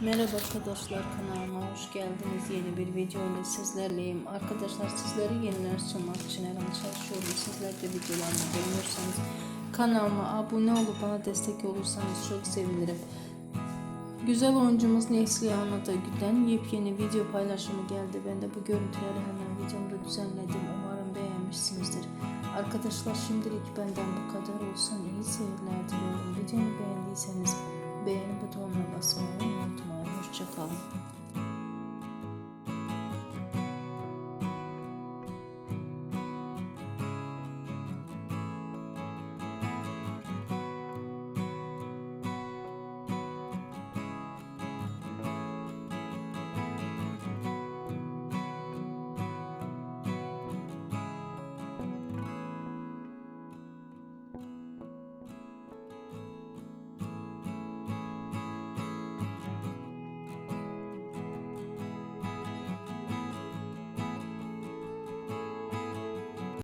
Merhaba arkadaşlar kanalıma hoş geldiniz. Yeni bir video ile sizlerleyim. Arkadaşlar sizlere yeniler sunmak için her an çalışıyorum. Sizler de videolarımı beğenirseniz kanalıma abone olup bana destek olursanız çok sevinirim. Güzel oyuncumuz Neslihan Atagül'den yepyeni video paylaşımı geldi. Ben de bu görüntüleri hemen videomda düzenledim. Umarım beğenmişsinizdir. Arkadaşlar şimdilik benden bu kadar olsun. İyi seyirler butonuna basmayı unutmayın. Hoşçakalın.